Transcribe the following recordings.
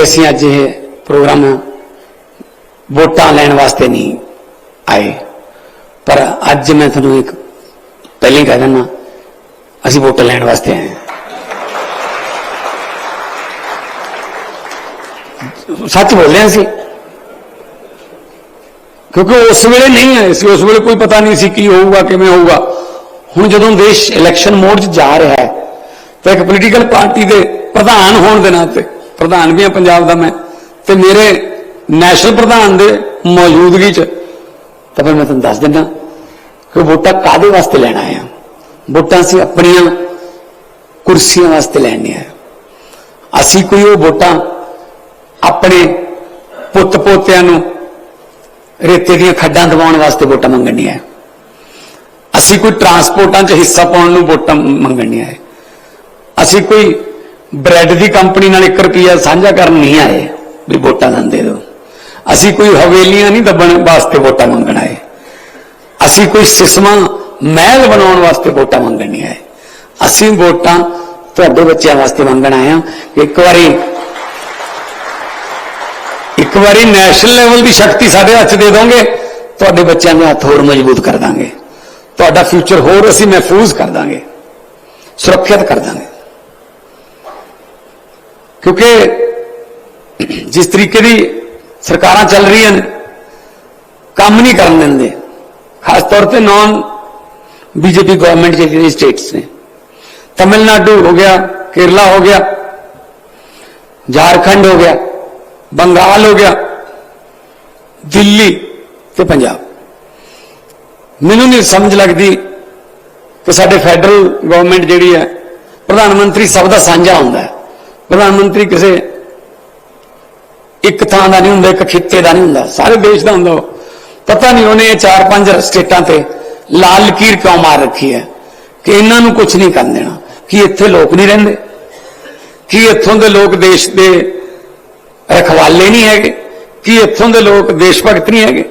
ਕਿ ਅਸੀਂ ਅੱਜ ਇਹ ਪ੍ਰੋਗਰਾਮ ਵੋਟਾਂ ਲੈਣ ਵਾਸਤੇ ਨਹੀਂ ਆਏ। ਪਰ ਅੱਜ ਮੈਂ ਤੁਹਾਨੂੰ ਇੱਕ ਪਹਿਲਾਂ ਹੀ ਕਹਿ ਦਿੰਦਾ ਅਸੀਂ ਵੋਟਾਂ ਲੈਣ ਵਾਸਤੇ ਆਏ ਹਾਂ। ਸੱਚ ਬੋਲਿਆ ਸੀ? ਕਿਉਂਕਿ ਉਸ ਵੇਲੇ ਨਹੀਂ ਆਏ ਸੀ, ਉਸ ਵੇਲੇ ਕੋਈ ਪਤਾ ਨਹੀਂ ਸੀ ਕੀ ਹੋਊਗਾ, ਕਿਵੇਂ ਹੋਊਗਾ। ਹੁਣ ਜਦੋਂ ਦੇਸ਼ ਇਲੈਕਸ਼ਨ ਮੋਡ 'ਚ ਜਾ ਰਿਹਾ ਹੈ, ਤਾਂ ਇੱਕ ਪੋਲੀਟੀਕਲ ਪਾਰਟੀ ਦੇ ਪ੍ਰਧਾਨ ਹੋਣ ਦੇ ਨਾਤੇ ਪ੍ਰਧਾਨ ਵੀ ਆ ਪੰਜਾਬ ਦਾ ਮੈਂ, ਤੇ ਮੇਰੇ ਨੈਸ਼ਨਲ ਪ੍ਰਧਾਨ ਦੇ ਮੌਜੂਦਗੀ 'ਚ, ਤਾਂ ਫਿਰ ਮੈਂ ਤੁਹਾਨੂੰ ਦੱਸ ਦਿੰਦਾ ਕਿ ਵੋਟਾਂ ਕਾਦੇ ਵਾਸਤੇ ਲੈਣਾ ਆ ਵੋਟਾਂ ਅਸੀਂ ਆਪਣੀਆਂ ਕੁਰਸੀਆਂ ਵਾਸਤੇ ਲੈਣੀਆਂ ਆ ਅਸੀਂ ਕੋਈ ਉਹ ਵੋਟਾਂ ਆਪਣੇ ਪੁੱਤ ਪੋਤਿਆਂ ਨੂੰ ਰੇਤੇ ਦੀਆਂ ਖੱਡਾਂ ਦਵਾਉਣ ਵਾਸਤੇ ਵੋਟਾਂ ਮੰਗਣੀਆਂ ਅਸੀਂ ਕੋਈ ਟਰਾਂਸਪੋਰਟਾਂ 'ਚ ਹਿੱਸਾ ਪਾਉਣ ਨੂੰ ਵੋਟਾਂ ਮੰਗਣੀਆਂ ਹੈ ਅਸੀਂ ਕੋਈ ਬ੍ਰੈਡ ਦੀ ਕੰਪਨੀ ਨਾਲ 1 ਰੁਪਿਆ ਸਾਂਝਾ ਕਰਨ ਨਹੀਂ ਆਏ, ਵੀ ਵੋਟਾਂ ਨਾ ਦੇ ਦਿਓ। ਅਸੀਂ ਕੋਈ ਹਵੇਲੀਆਂ ਨਹੀਂ ਦੱਬਣ ਵਾਸਤੇ ਵੋਟਾਂ ਮੰਗਣ ਆਏ। ਅਸੀਂ ਕੋਈ ਸਿਸਮਾ ਮਹਿਲ ਬਣਾਉਣ ਵਾਸਤੇ ਵੋਟਾਂ ਮੰਗਣ ਨਹੀਂ ਆਏ। ਅਸੀਂ ਵੋਟਾਂ ਤੁਹਾਡੇ ਬੱਚਿਆਂ ਵਾਸਤੇ ਮੰਗਣ ਆਏ ਹਾਂ। ਇੱਕ ਵਾਰੀ ਇੱਕ ਵਾਰੀ ਨੈਸ਼ਨਲ ਲੈਵਲ ਦੀ ਸ਼ਕਤੀ ਸਾਡੇ ਹੱਥ 'ਚ ਦੇ ਦੋਗੇ, ਤੁਹਾਡੇ ਬੱਚਿਆਂ ਦੇ ਹੱਥ ਹੋਰ ਮਜ਼ਬੂਤ ਕਰ ਦਾਂਗੇ। ਤੁਹਾਡਾ ਫਿਊਚਰ ਹੋਰ ਅਸੀਂ ਮਹਿਫੂਜ਼ ਕਰ ਦਾਂਗੇ। ਸੁਰੱਖਿਅਤ ਕਰ ਦਾਂਗੇ। ਕਿਉਂਕਿ ਜਿਸ ਤਰੀਕੇ ਦੀ ਸਰਕਾਰਾਂ ਚੱਲ ਰਹੀਆਂ ਨੇ, ਕੰਮ ਨਹੀਂ ਕਰਨ ਦਿੰਦੇ। ਖਾਸ ਤੌਰ ਤੇ ਨਾਨ ਬੀਜੇਪੀ ਗਵਰਨਮੈਂਟ ਜਿਹੜੀ ਸਟੇਟਸ ਨੇ ਤਮਿਲਨਾਡੂ ਹੋ ਗਿਆ, ਕੇਰਲਾ ਹੋ ਗਿਆ, ਝਾਰਖੰਡ ਹੋ ਗਿਆ, ਬੰਗਾਲ ਹੋ ਗਿਆ, ਦਿੱਲੀ ਤੇ ਪੰਜਾਬ। ਮੈਨੂੰ ਨਹੀਂ ਸਮਝ ਲੱਗਦੀ ਕਿ ਸਾਡੇ ਫੈਡਰਲ ਗਵਰਨਮੈਂਟ ਜਿਹੜੀ ਹੈ, ਪ੍ਰਧਾਨ ਮੰਤਰੀ ਸਭ ਦਾ ਸਾਂਝਾ ਹੁੰਦਾ ਹੈ। ਪ੍ਰਧਾਨ ਮੰਤਰੀ ਕਿਸੇ ਇੱਕ ਥਾਂ ਦਾ ਨਹੀਂ ਹੁੰਦਾ, ਇੱਕ ਖਿੱਤੇ ਦਾ ਨਹੀਂ ਹੁੰਦਾ, ਸਾਰੇ ਦੇਸ਼ ਦਾ ਹੁੰਦਾ ਉਹ। ਪਤਾ ਨਹੀਂ ਉਹਨੇ ਚਾਰ ਪੰਜ ਸਟੇਟਾਂ ਤੇ ਲਾਲ ਲਕੀਰ ਕਿਉਂ ਮਾਰ ਰੱਖੀ ਹੈ? ਕਿ ਇਹਨਾਂ ਨੂੰ ਕੁਝ ਨਹੀਂ ਕਰਨ ਦੇਣਾ। ਕਿ ਇੱਥੇ ਲੋਕ ਨਹੀਂ ਰਹਿੰਦੇ? ਕਿ ਇੱਥੋਂ ਦੇ ਲੋਕ ਦੇਸ਼ ਦੇ ਰਖਵਾਲੇ ਨਹੀਂ ਹੈਗੇ? ਕਿ ਇੱਥੋਂ ਦੇ ਲੋਕ ਦੇਸ਼ ਭਗਤ ਨਹੀਂ ਹੈਗੇ?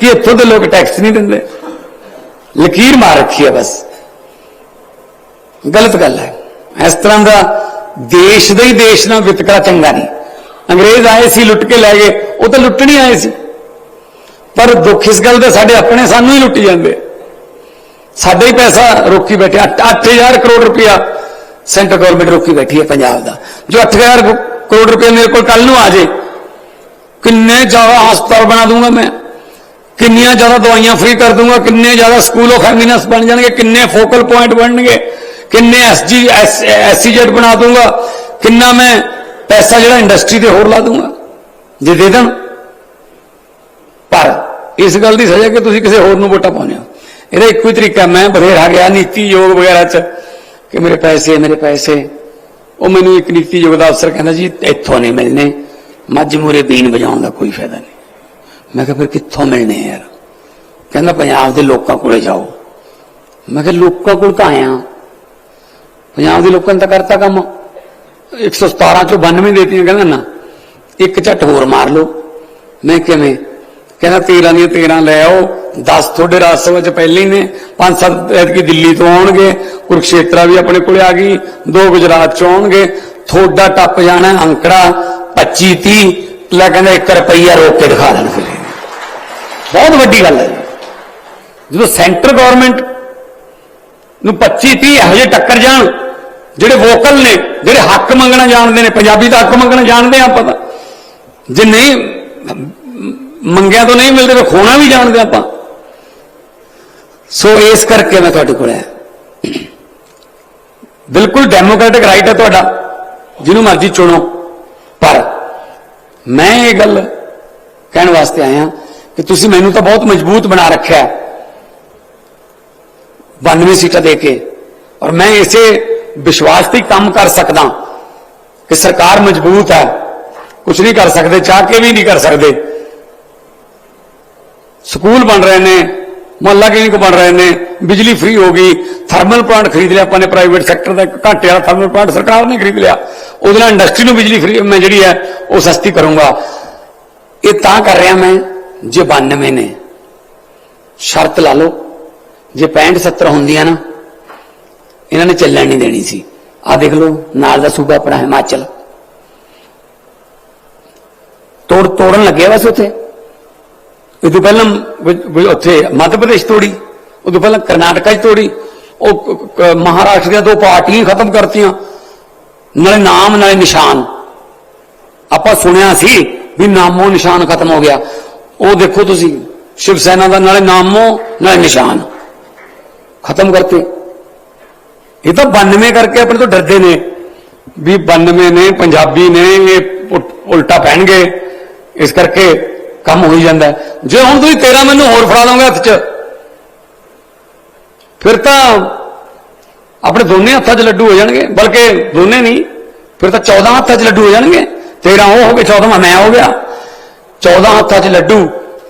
ਕਿ ਇੱਥੋਂ ਦੇ ਲੋਕ ਟੈਕਸ ਨਹੀਂ ਦਿੰਦੇ? ਲਕੀਰ ਮਾਰ ਰੱਖੀ ਹੈ ਬਸ। ਗਲਤ ਗੱਲ ਹੈ। ਇਸ ਤਰ੍ਹਾਂ ਦਾ ਦੇਸ਼ ਦਾ ਹੀ ਦੇਸ਼ ਨਾਲ ਵਿਤਕਰਾ ਚੰਗਾ ਨਹੀਂ। ਅੰਗਰੇਜ਼ ਆਏ ਸੀ, ਲੁੱਟ ਕੇ ਲੈ ਗਏ। ਉਹ ਤਾਂ ਲੁੱਟਣੀ ਆਏ ਸੀ। ਪਰ ਦੁੱਖ ਇਸ ਗੱਲ ਦਾ ਸਾਡੇ ਆਪਣੇ ਸਾਨੂੰ ਹੀ ਲੁੱਟੀ ਜਾਂਦੇ। ਸਾਡਾ ਹੀ ਪੈਸਾ ਰੋਕੀ ਬੈਠੇ। 8000 ਕਰੋੜ ਰੁਪਇਆ ਸੈਂਟਰ ਗਵਰਨਮੈਂਟ ਰੋਕੀ ਬੈਠੀ ਹੈ ਪੰਜਾਬ ਦਾ। ਜੋ 8000 ਕਰੋੜ ਰੁਪਏ ਮੇਰੇ ਕੋਲ ਕੱਲ ਨੂੰ ਆ ਜੇ। ਕਿੰਨੇ ਜ਼ਿਆਦਾ ਹਸਪਤਾਲ ਬਣਾ ਦੂੰਗਾ ਮੈਂ। ਕਿੰਨੀਆਂ ਜ਼ਿਆਦਾ ਦਵਾਈਆਂ ਫ੍ਰੀ ਕਰ ਦੂੰਗਾ। ਕਿੰਨੇ ਜ਼ਿਆਦਾ ਸਕੂਲ ਆਫ ਐਮਿਨੈਂਸ ਬਣ ਜਾਣਗੇ। ਕਿੰਨੇ ਫੋਕਲ ਪੁਆਇੰਟ ਬਣਨਗੇ। ਕਿੰਨੇ ਐਸਜੀ ਐਸਸੀਜੈਡ ਬਣਾ ਦੂੰਗਾ ਕਿੰਨਾ ਮੈਂ ਪੈਸਾ ਜਿਹੜਾ ਇੰਡਸਟਰੀ ਤੇ ਹੋਰ ਲਾ ਦੂੰਗਾ ਜੇ ਦੇ ਦੇਣ। ਪਰ ਇਸ ਗੱਲ ਦੀ ਸਜ਼ਾ ਕਿ ਤੁਸੀਂ ਕਿਸੇ ਹੋਰ ਨੂੰ ਵੋਟਾਂ ਪਾਉਂਦੇ ਹੋ। ਇਹਦਾ ਇੱਕੋ ਹੀ ਤਰੀਕਾ, ਮੈਂ ਬਥੇਰਾ ਗਿਆ ਨੀਤੀ ਯੋਗ ਵਗੈਰਾ ਚ ਕਿ ਮੇਰੇ ਪੈਸੇ ਮੇਰੇ ਪੈਸੇ। ਉਹ ਮੈਨੂੰ ਇੱਕ ਨੀਤੀ ਯੋਗ ਦਾ ਅਫਸਰ ਕਹਿੰਦਾ ਜੀ, ਇੱਥੋਂ ਨਹੀਂ ਮਿਲਨੇ ਮੱਝ ਮੂਰੇ ਬੀਨ ਵਜਾਉਣ ਦਾ ਕੋਈ ਫਾਇਦਾ ਨਹੀਂ। ਮੈਂ ਕਿਹਾ, ਫਿਰ ਕਿੱਥੋਂ ਮਿਲਨੇ ਯਾਰ? ਕਹਿੰਦਾ, ਪੰਜਾਬ ਦੇ ਲੋਕਾਂ ਕੋਲੇ ਜਾਓ। ਮੈਂ ਕਿਹਾ, ਲੋਕਾਂ ਕੋਲ ਤਾਂ ਆਇਆ। ਪੰਜਾਬ ਦੇ ਲੋਕਾਂ ਨੇ ਤਾਂ ਕਰਤਾ ਕੰਮ। 117 ਚੋਂ 92 ਦੇਤੀਆਂ, ਕਹਿੰਦਾ ਨਾ, ਇੱਕ ਝੱਟ ਹੋਰ ਮਾਰ ਲਓ। ਮੈਂ ਕਿਵੇਂ? ਕਹਿੰਦਾ 13 ਦੀਆਂ 13 ਲੈ ਆਓ। 10 ਤੁਹਾਡੇ ਰਾਜ ਸਭਾ ਚ ਪਹਿਲੇ ਹੀ ਨੇ। 5-7 ਐਤਕੀ ਦਿੱਲੀ ਤੋਂ ਆਉਣਗੇ। ਕੁਰਕਸ਼ੇਤਰਾ ਵੀ ਆਪਣੇ ਕੋਲੇ ਆ ਗਈ। ਦੋ ਗੁਜਰਾਤ ਚ ਆਉਣਗੇ। ਤੁਹਾਡਾ ਟੱਪ ਜਾਣਾ ਅੰਕੜਾ 25 30 ਲੈ ਕਹਿੰਦਾ 1 ਰੁਪਈਆ ਰੋਕ ਕੇ ਦਿਖਾ ਦੇਣ ਫਿਰ। ਬਹੁਤ ਵੱਡੀ ਗੱਲ ਹੈ ਜੀ। ਜਦੋਂ ਸੈਂਟਰ ਗਵਰਨਮੈਂਟ ਨੂੰ 25 30 ਇਹੋ ਜਿਹੇ ਟੱਕਰ ਜਾਣ ਜਿਹੜੇ ਵੋਕਲ ਨੇ, ਜਿਹੜੇ ਹੱਕ ਮੰਗਣਾ ਜਾਣਦੇ ਨੇ, ਪੰਜਾਬੀ ਦਾ ਹੱਕ ਮੰਗਣਾ ਜਾਣਦੇ ਆ ਆਪਾਂ ਤਾਂ। ਜੇ ਨਹੀਂ, ਮੰਗਿਆ ਤੋਂ ਨਹੀਂ ਮਿਲਦੇ ਤਾਂ ਖੋਣਾ ਵੀ ਜਾਣਦੇ ਆਪਾਂ। ਸੋ ਇਸ ਕਰਕੇ ਮੈਂ ਤੁਹਾਡੇ ਕੋਲ ਆਇਆ। ਬਿਲਕੁਲ ਡੈਮੋਕ੍ਰੈਟਿਕ ਰਾਈਟ ਹੈ ਤੁਹਾਡਾ, ਜਿਹਨੂੰ ਮਰਜ਼ੀ ਚੁਣੋ। ਪਰ ਮੈਂ ਇਹ ਗੱਲ ਕਹਿਣ ਵਾਸਤੇ ਆਇਆ ਕਿ ਤੁਸੀਂ ਮੈਨੂੰ ਤਾਂ ਬਹੁਤ ਮਜ਼ਬੂਤ ਬਣਾ ਰੱਖਿਆ ਹੈ। 92 ਸੀਟਾਂ ਦੇ ਕੇ। ਔਰ ਮੈਂ ਇਸੇ ਵਿਸ਼ਵਾਸ ਤੇ ਕੰਮ ਕਰ ਸਕਦਾ ਕਿ ਸਰਕਾਰ ਮਜ਼ਬੂਤ ਹੈ। ਕੁਝ ਨਹੀਂ ਕਰ ਸਕਦੇ, ਚਾਹ ਕੇ ਵੀ ਨਹੀਂ ਕਰ ਸਕਦੇ। ਸਕੂਲ ਬਣ ਰਹੇ ਨੇ, ਮੁਹੱਲਾ ਕਲੀਨਿਕ ਬਣ ਰਹੇ ਨੇ, ਬਿਜਲੀ ਫ੍ਰੀ ਹੋ ਗਈ ਥਰਮਲ ਪਲਾਂਟ ਖਰੀਦ ਲਿਆ ਆਪਾਂ ਨੇ ਪ੍ਰਾਈਵੇਟ ਸੈਕਟਰ ਦਾ ਇੱਕ ਘੰਟੇ ਵਾਲਾ ਥਰਮਲ ਪਲਾਂਟ ਸਰਕਾਰ ਨੇ ਖਰੀਦ ਲਿਆ। ਉਹਦੇ ਨਾਲ ਇੰਡਸਟਰੀ ਨੂੰ ਬਿਜਲੀ ਫ੍ਰੀ ਮੈਂ ਜਿਹੜੀ ਹੈ, ਉਹ ਸਸਤੀ ਕਰੂੰਗਾ। ਇਹ ਤਾਂ ਕਰ ਰਿਹਾ ਮੈਂ, ਜੇ 92 ਨੇ। ਸ਼ਰਤ ਲਾ ਲਓ, ਜੇ 65 70 ਹੁੰਦੀਆਂ ਨਾ ਇਹਨਾਂ ਨੇ ਚੱਲਣ ਨਹੀਂ ਦੇਣੀ ਸੀ। ਆ ਦੇਖ ਲਓ, ਨਾਲ ਦਾ ਸੂਬਾ ਆਪਣਾ ਹਿਮਾਚਲ। ਤੋੜ ਤੋੜਨ ਲੱਗਿਆ ਬਸ ਉੱਥੇ। ਇਹ ਤੋਂ ਪਹਿਲਾਂ ਉੱਥੇ ਮੱਧ ਪ੍ਰਦੇਸ਼ ਤੋੜੀ, ਉਹ ਤੋਂ ਪਹਿਲਾਂ ਕਰਨਾਟਕਾ 'ਚ ਤੋੜੀ, ਉਹ ਮਹਾਰਾਸ਼ਟਰ ਦੀਆਂ ਦੋ ਪਾਰਟੀਆਂ ਹੀ ਖਤਮ ਕਰਤੀਆਂ, ਨਾਲੇ ਨਾਮ, ਨਾਲੇ ਨਿਸ਼ਾਨ। ਆਪਾਂ ਸੁਣਿਆ ਸੀ ਵੀ ਨਾਮੋ ਨਿਸ਼ਾਨ ਖਤਮ ਹੋ ਗਿਆ। ਉਹ ਦੇਖੋ ਤੁਸੀਂ, ਸ਼ਿਵ ਸੈਨਾ ਦਾ ਨਾਲੇ ਨਾਮੋ, ਨਾਲੇ ਨਿਸ਼ਾਨ। ਖਤਮ ਕਰਤੇ। ਇਹ ਤਾਂ 92 ਕਰਕੇ ਆਪਣੇ ਤੋਂ ਡਰਦੇ ਨੇ ਵੀ 92 ਨੇ ਪੰਜਾਬੀ ਨੇ ਇਹ ਉਲਟਾ ਪਹਿਣਗੇ। ਇਸ ਕਰਕੇ ਕੰਮ ਹੋਈ ਜਾਂਦਾ ਜੇ ਹੁਣ ਤੁਸੀਂ 13 ਮੈਨੂੰ ਹੋਰ ਫੜਾ ਦੋਗੇ ਹੱਥ 'ਚ ਫਿਰ ਤਾਂ ਆਪਣੇ ਦੋਨੇ ਹੱਥਾਂ 'ਚ ਲੱਡੂ ਹੋ ਜਾਣਗੇ। ਬਲਕਿ ਦੋਨੇ ਨਹੀਂ ਫਿਰ ਤਾਂ 14 ਹੱਥਾਂ 'ਚ ਲੱਡੂ ਹੋ ਜਾਣਗੇ। 13 ਉਹ ਹੋ ਗਏ 14ਵਾਂ ਮੈਂ ਹੋ ਗਿਆ। 14 ਹੱਥਾਂ 'ਚ ਲੱਡੂ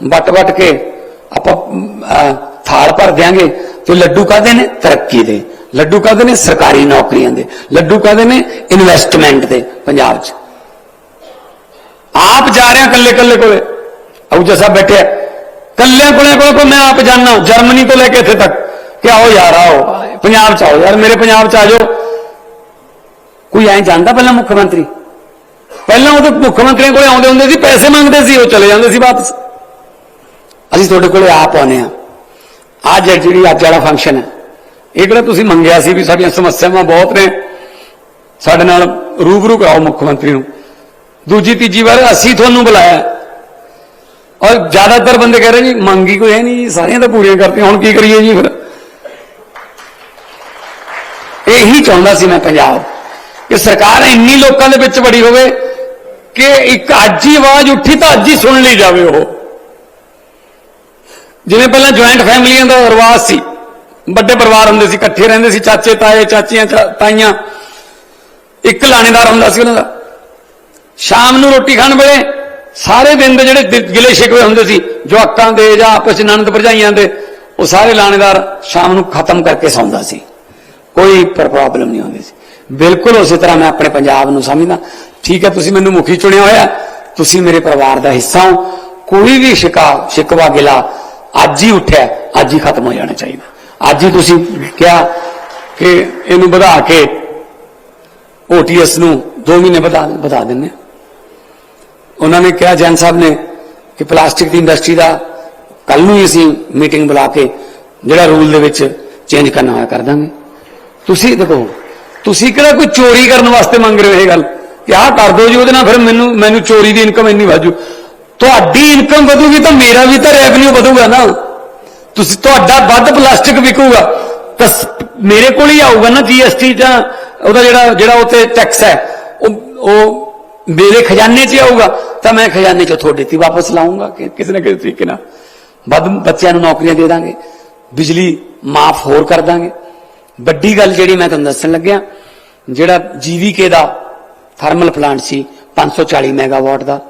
ਵੱਟ-ਵੱਟ ਕੇ ਆਪਾਂ ਅਹ, ਥਾਲ ਭਰ ਦਿਆਂਗੇ। ਤੇ ਲੱਡੂ ਕਾਦੇ ਨੇ? ਤਰੱਕੀ ਦੇ। ਲੱਡੂ ਕਾਦੇ ਨੇ? ਸਰਕਾਰੀ ਨੌਕਰੀਆਂ ਦੇ। ਲੱਡੂ ਕਾਦੇ ਨੇ? ਇਨਵੈਸਟਮੈਂਟ ਦੇ, ਪੰਜਾਬ 'ਚ। ਆਪ ਜਾ ਰਿਹਾ ਹਾਂ ਕੱਲੇ ਕੱਲੇ। ਕੋਲੇ ਅਬੂ ਸਾਹਿਬ ਬੈਠੇ ਕੱਲੇ ਕੋਲੇ ਕੋਲ ਕੋ ਮੈਂ ਆਪ ਜਾਣਾ ਜਰਮਨੀ ਤੋਂ ਲੈ ਕੇ ਇੱਥੇ ਤੱਕ। ਕਿ ਆਓ ਯਾਰ, ਆਓ। ਪੰਜਾਬ ਚ ਆਓ ਯਾਰ, ਮੇਰੇ ਪੰਜਾਬ ਚ ਆ ਜਾਓ। ਕੋਈ ਐਂ ਜਾਂਦਾ ਪਹਿਲਾਂ ਮੁੱਖ ਮੰਤਰੀ? ਪਹਿਲਾਂ ਉਹ ਮੁੱਖ ਮੰਤਰੀਆਂ ਕੋਲੇ ਆਉਂਦੇ ਹੁੰਦੇ ਸੀ, ਪੈਸੇ ਮੰਗਦੇ ਸੀ, ਉਹ ਚਲੇ ਜਾਂਦੇ ਸੀ ਵਾਪਸ। ਅਸੀਂ ਤੁਹਾਡੇ ਕੋਲੇ ਆਪ ਆਉਨੇ ਆ ਅੱਜ ਜਿਹੜੀ ਅੱਜ ਵਾਲਾ ਫੰਕਸ਼ਨ ਹੈ। ਇਹ ਕਿਹੜਾ ਤੁਸੀਂ ਮੰਗਿਆ ਸੀ ਵੀ ਸਾਡੀਆਂ ਸਮੱਸਿਆਵਾਂ ਬਹੁਤ ਨੇ? ਸਾਡੇ ਨਾਲ ਰੂਬਰੂ ਕਰਾਓ ਮੁੱਖ ਮੰਤਰੀ ਨੂੰ। ਦੂਜੀ, ਤੀਜੀ ਵਾਰ ਅਸੀਂ ਤੁਹਾਨੂੰ ਬੁਲਾਇਆ। ਔਰ ਜ਼ਿਆਦਾਤਰ ਬੰਦੇ ਕਹਿ ਰਹੇ ਜੀ, ਮੰਗੀ ਕੋਈ ਹੈ ਨਹੀਂ ਜੀ, ਸਾਰੀਆਂ ਤਾਂ ਪੂਰੀਆਂ ਕਰਤੀਆਂ, ਹੁਣ ਕੀ ਕਰੀਏ ਜੀ ਫਿਰ? ਇਹੀ ਚਾਹੁੰਦਾ ਸੀ ਮੈਂ ਪੰਜਾਬ, ਕਿ ਸਰਕਾਰ ਇੰਨੀ ਲੋਕਾਂ ਦੇ ਵਿੱਚ ਬੜੀ ਹੋਵੇ ਕਿ ਇੱਕ ਅੱਜ ਹੀ ਆਵਾਜ਼ ਉੱਠੀ ਤਾਂ ਅੱਜ ਹੀ ਸੁਣ ਲਈ ਜਾਵੇ ਉਹ। ਜਿਵੇਂ ਪਹਿਲਾਂ ਜੁਆਇੰਟ ਫੈਮਲੀਆਂ ਦਾ ਰਿਵਾਜ ਸੀ ਵੱਡੇ ਪਰਿਵਾਰ ਹੁੰਦੇ ਸੀ, ਇਕੱਠੇ ਰਹਿੰਦੇ ਸੀ, ਚਾਚੇ, ਤਾਏ, ਚਾਚੀਆਂ, ਚਾ- ਤਾਈਆਂ। ਇੱਕ ਲਾਣੇਦਾਰ ਹੁੰਦਾ ਸੀ ਉਹਨਾਂ ਦਾ। ਸ਼ਾਮ ਨੂੰ ਰੋਟੀ ਖਾਣ ਵੇਲੇ ਸਾਰੇ ਦਿਨ ਦੇ ਜਿਹੜੇ ਗਿਲੇ ਸ਼ਿਕਵੇ ਹੁੰਦੇ ਸੀ, ਜਵਾਕਾਂ ਦੇ ਜਾਂ ਆਪਸ ਚ ਨਨਦ ਭਰਜਾਈਆਂ ਦੇ, ਉਹ ਸਾਰੇ ਲਾਣੇਦਾਰ ਸ਼ਾਮ ਨੂੰ ਖਤਮ ਕਰਕੇ ਸੌਂਦਾ ਸੀ। ਕੋਈ ਪ੍ਰੋਬਲਮ ਨਹੀਂ ਹੁੰਦੀ ਸੀ। ਬਿਲਕੁਲ ਉਸੇ ਤਰ੍ਹਾਂ ਮੈਂ ਆਪਣੇ ਪੰਜਾਬ ਨੂੰ ਸਮਝਦਾ। ਠੀਕ ਹੈ, ਤੁਸੀਂ ਮੈਨੂੰ ਮੁਖੀ ਚੁਣਿਆ ਹੋਇਆ। ਤੁਸੀਂ ਮੇਰੇ ਪਰਿਵਾਰ ਦਾ ਹਿੱਸਾ ਹੋ। ਕੋਈ ਵੀ ਸ਼ਿਕਾ, ਸ਼ਿਕਵਾ ਗਿਲਾ ਅੱਜ ਹੀ ਉੱਠਿਆ, ਅੱਜ ਹੀ ਖਤਮ ਹੋ ਜਾਣਾ ਚਾਹੀਦਾ। ਅੱਜ ਹੀ ਤੁਸੀਂ ਕਿਹਾ ਕਿ ਇਹਨੂੰ ਵਧਾ ਕੇ ਓਟੀਐਸ ਨੂੰ 2 ਮਹੀਨੇ ਵਧਾ ਵਧਾ ਦਿੰਦੇ ਉਹਨਾਂ ਨੇ ਕਿਹਾ, ਜੈਨ ਸਾਹਿਬ ਨੇ ਕਿ ਪਲਾਸਟਿਕ ਦੀ ਇੰਡਸਟਰੀ ਦਾ ਕੱਲ ਨੂੰ ਹੀ ਅਸੀਂ ਮੀਟਿੰਗ ਬੁਲਾ ਕੇ ਜਿਹੜਾ ਰੂਲ ਦੇ ਵਿੱਚ ਚੇਂਜ ਕਰਨਾ ਹੋਇਆ ਕਰ ਦਾਂਗੇ। ਤੁਸੀਂ ਦੇਖੋ, ਤੁਸੀਂ ਕਿਹੜਾ ਕੋਈ ਚੋਰੀ ਕਰਨ ਵਾਸਤੇ ਮੰਗ ਰਹੇ ਹੋ ਇਹ ਗੱਲ? ਕਿ ਆਹ ਕਰ ਦਿਓ ਜੀ, ਉਹਦੇ ਨਾਲ ਫਿਰ ਮੈਨੂੰ ਮੈਨੂੰ ਚੋਰੀ ਦੀ ਇਨਕਮ ਇੰਨੀ ਵਾਜੂ ਤੁਹਾਡੀ ਇਨਕਮ ਵਧੂਗੀ ਤਾਂ ਮੇਰਾ ਵੀ ਤਾਂ ਰੈਵਨਿਊ ਵਧੂਗਾ ਨਾ। ਤੁਸੀਂ ਤੁਹਾਡਾ ਵੱਧ ਪਲਾਸਟਿਕ ਵਿਕੂਗਾ। ਤਾਂ ਮੇਰੇ ਕੋਲ ਹੀ ਆਊਗਾ ਨਾ ਜੀਐਸਟੀ ਜਾਂ ਉਹਦਾ ਜਿਹੜਾ ਜਿਹੜਾ ਉੱਤੇ ਟੈਕਸ ਹੈ। ਉਹ ਉਹ ਮੇਰੇ ਖਜ਼ਾਨੇ 'ਚ ਹੀ ਆਊਗਾ। ਤਾਂ ਮੈਂ ਖਜ਼ਾਨੇ 'ਚ ਤੁਹਾਡੇ ਤੇ ਵਾਪਸ ਲਾਉਂਗਾ ਕਿ, ਕਿਸੇ ਨਾ ਕਿਸੇ ਤਰੀਕੇ ਨਾਲ। ਵੱਧ ਬੱਚਿਆਂ ਨੂੰ ਨੌਕਰੀਆਂ ਦੇ ਦਾਂਗੇ। ਬਿਜਲੀ ਮਾਫ ਹੋਰ ਕਰ ਦਾਂਗੇ। ਵੱਡੀ ਗੱਲ ਜਿਹੜੀ ਮੈਂ ਤੁਹਾਨੂੰ ਦੱਸਣ ਲੱਗਿਆ, ਜਿਹੜਾ ਜੀਵੀਕੇ ਦਾ ਥਰਮਲ ਪਲਾਂਟ ਸੀ 540 ਮੈਗਾਵਾਟ ਦਾ,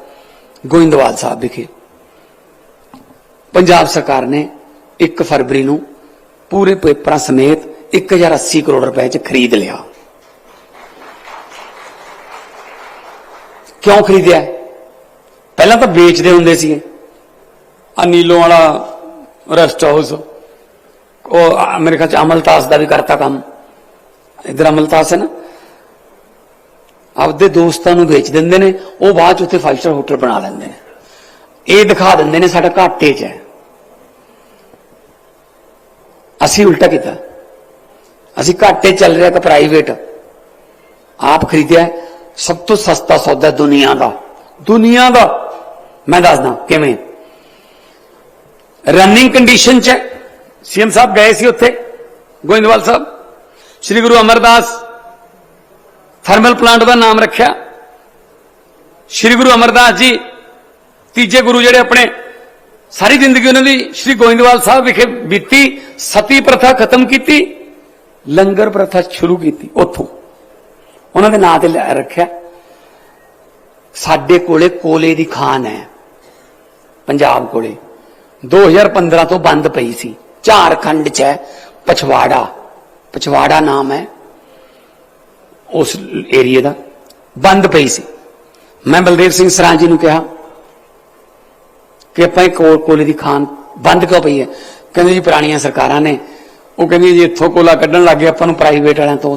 ਗੋਇੰਦਵਾਲ ਸਾਹਿਬ ਵਿਖੇ। ਪੰਜਾਬ ਸਰਕਾਰ ਨੇ 1 ਫਰਵਰੀ ਨੂੰ ਪੂਰੇ ਪੇਪਰਾਂ ਸਮੇਤ 1080 ਕਰੋੜ ਰੁਪਏ ਚ ਖਰੀਦ ਲਿਆ। ਕਿਉਂ ਖਰੀਦਿਆ? ਪਹਿਲਾਂ ਤਾਂ ਵੇਚਦੇ ਹੁੰਦੇ ਸੀ ਆ ਨੀਲੋਂ ਵਾਲਾ ਰੈਸਟ ਹਾਊਸ, ਉਹ ਮੇਰੇ ਖਿਆਲ ਚ ਅਮਲਤਾਸ ਦਾ ਵੀ ਕਰਤਾ ਕੰਮ। ਇਧਰ ਅਮਲਤਾਸ ਹੈ ਨਾ? ਆਪਦੇ ਦੋਸਤਾਂ ਨੂੰ ਵੇਚ ਦਿੰਦੇ ਨੇ, ਉਹ ਬਾਅਦ ਚ ਉੱਥੇ ਫਾਈਵ ਸਟਾਰ ਹੋਟਲ ਬਣਾ ਲੈਂਦੇ ਨੇ। ਇਹ ਦਿਖਾ ਦਿੰਦੇ ਨੇ ਸਾਡਾ ਘਾਟੇ 'ਚ ਹੈ। ਅਸੀਂ ਉਲਟਾ ਕੀਤਾ। ਅਸੀਂ ਘਾਟੇ ਚੱਲ ਰਿਹਾ ਕਿ ਪ੍ਰਾਈਵੇਟ ਆਪ ਖਰੀਦਿਆ ਸਭ ਤੋਂ ਸਸਤਾ ਸੌਦਾ ਦੁਨੀਆ ਦਾ। ਦੁਨੀਆ ਦਾ। ਮੈਂ ਦੱਸਦਾ, ਕਿਵੇਂ? ਰਨਿੰਗ ਕੰਡੀਸ਼ਨ 'ਚ ਹੈ ਸੀਐਮ ਸਾਹਿਬ ਗਏ ਸੀ ਉੱਥੇ, ਗੋਇੰਦਵਾਲ ਸਾਹਿਬ। ਸ੍ਰੀ ਗੁਰੂ ਅਮਰਦਾਸ ਥਰਮਲ ਪਲਾਂਟ ਦਾ ਨਾਮ ਰੱਖਿਆ। ਸ੍ਰੀ ਗੁਰੂ ਅਮਰਦਾਸ ਜੀ, ਤੀਜੇ ਗੁਰੂ ਜਿਹੜੇ ਆਪਣੇ ਸਾਰੀ ਜ਼ਿੰਦਗੀ ਉਹਨਾਂ ਦੀ ਸ੍ਰੀ ਗੋਇੰਦਵਾਲ ਸਾਹਿਬ ਵਿਖੇ ਬੀਤੀ, ਸਤੀ ਪ੍ਰਥਾ ਖਤਮ ਕੀਤੀ, ਲੰਗਰ ਪ੍ਰਥਾ ਸ਼ੁਰੂ ਕੀਤੀ, ਉੱਥੋਂ। ਉਹਨਾਂ ਦੇ ਨਾਂ ਤੇ ਲੈ ਰੱਖਿਆ। ਸਾਡੇ ਕੋਲੇ ਕੋਲੇ ਦੀ ਖਾਨ ਹੈ, ਪੰਜਾਬ ਕੋਲੇ। 2015 ਤੋਂ ਬੰਦ ਪਈ ਸੀ। ਝਾਰਖੰਡ 'ਚ ਹੈ, ਪਛਵਾੜਾ। ਪਛਵਾੜਾ ਨਾਮ ਹੈ, ਉਸ ਏਰੀਏ ਦਾ। ਬੰਦ ਪਈ ਸੀ। ਮੈਂ ਬਲਦੇਵ ਸਿੰਘ ਸਰਾਂ ਜੀ ਨੂੰ ਕਿਹਾ ਕਿ ਆਪਾਂ ਇਹ ਕੋਲ ਕੋਲੇ ਦੀ ਖਾਨ ਬੰਦ ਕਿਉਂ ਪਈ ਹੈ? ਕਹਿੰਦੇ ਜੀ ਪੁਰਾਣੀਆਂ ਸਰਕਾਰਾਂ ਨੇ। ਉਹ ਕਹਿੰਦੀ ਜੀ ਇੱਥੋਂ ਕੋਲਾ ਕੱਢਣ ਲੱਗੇ ਆਪਾਂ ਨੂੰ ਪ੍ਰਾਈਵੇਟ ਵਾਲਿਆਂ ਤੋਂ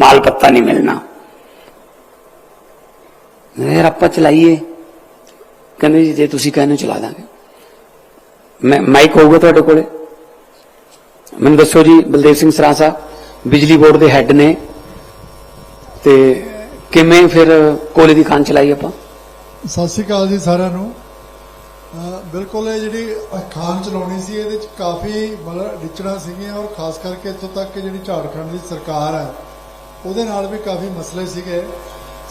ਮਾਲ ਪੱਤਾ ਨਹੀਂ ਮਿਲਣਾ। ਯਾਰ ਆਪਾਂ ਚਲਾਈਏ। ਕਹਿੰਦੇ ਜੀ, ਜੇ ਤੁਸੀਂ ਕਹਿੰਦੇ ਹੋ ਚਲਾ ਦਾਂਗੇ। ਮੈਂ ਮਾਈਕ ਹੋਊਗਾ ਤੁਹਾਡੇ ਕੋਲੇ? ਮੈਨੂੰ ਦੱਸੋ ਜੀ, ਬਲਦੇਵ ਸਿੰਘ ਸਰਾਂ ਸਾਹਿਬ, ਬਿਜਲੀ ਬੋਰਡ ਦੇ ਹੈੱਡ ਨੇ। ਤੇ ਕਿਵੇਂ ਫਿਰ ਕੋਲੇ ਦੀ ਖਾਨ ਚਲਾਈ ਆਪਾਂ? ਸਤਿ ਸ਼੍ਰੀ ਅਕਾਲ ਜੀ ਸਾਰਿਆਂ ਨੂੰ। ਬਿਲਕੁਲ ਇਹ ਜਿਹੜੀ ਖਾਨ ਚਲਾਉਣੀ ਸੀ ਇਹਦੇ ਚ ਕਾਫੀ ਮਤਲਬ ਡਿਚਣਾ ਸੀਗੀਆਂ ਔਰ ਖਾਸ ਕਰਕੇ ਇੱਥੋਂ ਤੱਕ ਕਿ ਜਿਹੜੀ ਝਾੜਖੰਡ ਦੀ ਸਰਕਾਰ ਹੈ ਉਹਦੇ ਨਾਲ ਵੀ ਕਾਫੀ ਮਸਲੇ ਸੀਗੇ।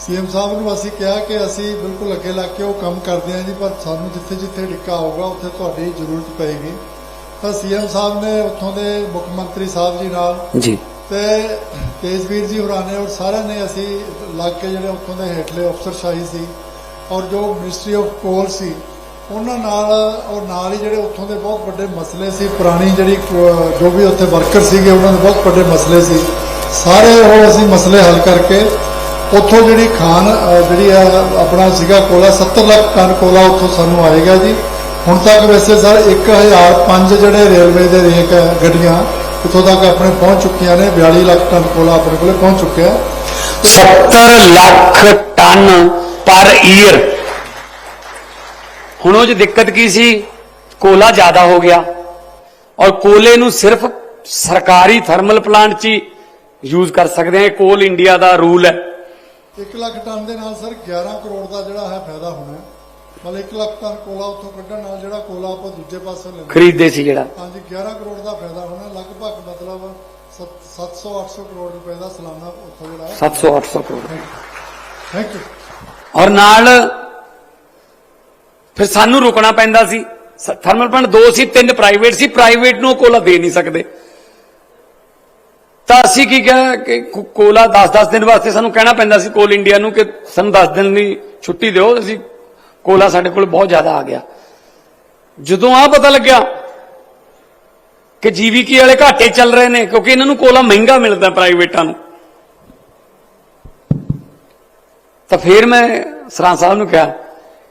ਸੀਐਮ ਸਾਹਿਬ ਨੂੰ ਅਸੀਂ ਕਿਹਾ ਕਿ ਅਸੀਂ ਬਿਲਕੁਲ ਅੱਗੇ ਲੱਗ ਕੇ ਉਹ ਕੰਮ ਕਰਦੇ ਹਾਂ ਜੀ ਪਰ ਸਾਨੂੰ ਜਿੱਥੇ ਜਿੱਥੇ ਡਿੱਕਾ ਆਊਗਾ ਉੱਥੇ ਤੁਹਾਡੀ ਜ਼ਰੂਰਤ ਪਏਗੀ। ਤਾਂ ਸੀਐਮ ਸਾਹਿਬ ਨੇ ਉੱਥੋਂ ਦੇ ਮੁੱਖ ਮੰਤਰੀ ਸਾਹਿਬ ਜੀ ਨਾਲ ਜੀ। ਤੇ ਤੇਜਵੀਰ ਜੀ ਹੋਰਾਂ ਨੇ ਔਰ ਸਾਰਿਆਂ ਨੇ ਅਸੀਂ ਲੱਗ ਕੇ ਜਿਹੜੇ ਉੱਥੋਂ ਦੇ ਹੇਠਲੇ ਅਫਸਰਸ਼ਾਹੀ ਸੀ ਔਰ ਜੋ ਮਿਨਿਸਟਰੀ ਆਫ ਕੋਲ ਸੀ ਉਹਨਾਂ ਨਾਲ, ਔਰ ਨਾਲ ਹੀ ਜਿਹੜੇ ਉੱਥੋਂ ਦੇ ਬਹੁਤ ਵੱਡੇ ਮਸਲੇ ਸੀ, ਪੁਰਾਣੀ ਜਿਹੜੀ ਜੋ ਵੀ ਉੱਥੇ ਵਰਕਰ ਸੀਗੇ, ਉਹਨਾਂ ਦੇ ਬਹੁਤ ਵੱਡੇ ਮਸਲੇ ਸੀ। ਸਾਰੇ ਉਹ ਅਸੀਂ ਮਸਲੇ ਹੱਲ ਕਰਕੇ ਉੱਥੋਂ ਜਿਹੜੀ ਖਾਨ ਜਿਹੜੀ ਆ, ਆਪਣਾ ਸੀਗਾ ਕੋਲਾ 70 ਲੱਖ ਟਨ ਕੋਲਾ ਉੱਥੋਂ ਸਾਨੂੰ ਆਏਗਾ ਜੀ। ਹੁਣ ਤੱਕ ਵੈਸੇ ਸਰ 1005 ਜਿਹੜੇ ਰੇਲਵੇ ਦੇ ਰੇਕ ਗੱਡੀਆਂ ਇੱਥੋਂ ਤੱਕ ਆਪਣੇ ਪਹੁੰਚ ਚੁੱਕੀਆਂ ਨੇ 42 ਲੱਖ ਟਨ ਕੋਲਾ ਆਪਣੇ ਕੋਲੇ ਪਹੁੰਚ ਚੁੱਕਿਆ। 70 ਲੱਖ ਟਨ ਪਰ ਈਅਰ ਹੁਣ ਉਹ 'ਚ ਦਿੱਕਤ ਕੀ ਸੀ? ਕੋਲਾ ਜ਼ਿਆਦਾ ਹੋ ਗਿਆ। ਔਰ ਕੋਲੇ ਨੂੰ ਸਿਰਫ ਸਰਕਾਰੀ ਥਰਮਲ ਪਲਾਂਟ 'ਚ ਹੀ ਯੂਜ਼ ਕਰ ਸਕਦੇ ਆ ਇਹ ਕੋਲ ਇੰਡੀਆ ਦਾ ਰੂਲ ਹੈ। 1 ਲੱਖ ਟਨ ਦੇ ਨਾਲ ਸਰ 11 ਕਰੋੜ ਦਾ ਜਿਹੜਾ ਹੈ ਫਾਇਦਾ ਹੋਣਾ। ਹੈ। ਮਤਲਬ 1 ਲੱਖ ਟਨ ਕੋਲਾ ਉੱਥੋਂ ਕੱਢਣ ਨਾਲ ਜਿਹੜਾ ਕੋਲਾ ਆਪਾਂ ਦੂਜੇ ਪਾਸੇ ਲੈਂਦੇ ਖਰੀਦਦੇ ਸੀ ਜਿਹੜਾ। ਹਾਂਜੀ 11 ਕਰੋੜ ਦਾ ਫਾਇਦਾ ਹੋਣਾ। ਲਗਭਗ ਮਤਲਬ 700 800 ਕਰੋੜ ਰੁਪਏ ਦਾ ਸਾਲਾਨਾ ਉੱਥੋਂ ਜਿਹੜਾ ਹੈ। 700 800 ਕਰੋੜ। ਥੈਂਕ ਯੂ ਔਰ ਨਾਲ ਫਿਰ ਸਾਨੂੰ ਰੁਕਣਾ ਪੈਂਦਾ ਸੀ। ਥਰਮਲ ਪਲਾਂਟ ਦੋ ਸੀ, ਤਿੰਨ ਪ੍ਰਾਈਵੇਟ ਸੀ, ਪ੍ਰਾਈਵੇਟ ਨੂੰ ਉਹ ਕੋਲਾ ਦੇ ਨਹੀਂ ਸਕਦੇ। ਤਾਂ ਅਸੀਂ ਕੀ ਕਿਹਾ ਕਿ ਕੋਲਾ 10-10 ਦਿਨ ਵਾਸਤੇ ਸਾਨੂੰ ਕਹਿਣਾ ਪੈਂਦਾ ਸੀ ਕੋਲ ਇੰਡੀਆ ਨੂੰ ਕਿ ਸਾਨੂੰ 10 ਦਿਨ ਦੀ ਛੁੱਟੀ ਦਿਓ, ਅਸੀਂ ਕੋਲਾ ਸਾਡੇ ਕੋਲ ਬਹੁਤ ਜ਼ਿਆਦਾ ਆ ਗਿਆ। ਜਦੋਂ ਆ ਪਤਾ ਲੱਗਿਆ ਕਿ ਜੀਵੀਕੇ ਵਾਲੇ ਘਾਟੇ ਚੱਲ ਰਹੇ ਨੇ, ਕਿਉਂਕਿ ਇਹਨਾਂ ਨੂੰ ਕੋਲਾ ਮਹਿੰਗਾ ਮਿਲਦਾ ਪ੍ਰਾਈਵੇਟਾਂ ਨੂੰ। ਤਾਂ ਫਿਰ ਮੈਂ ਸਰਾਂ ਸਾਹਿਬ ਨੂੰ ਕਿਹਾ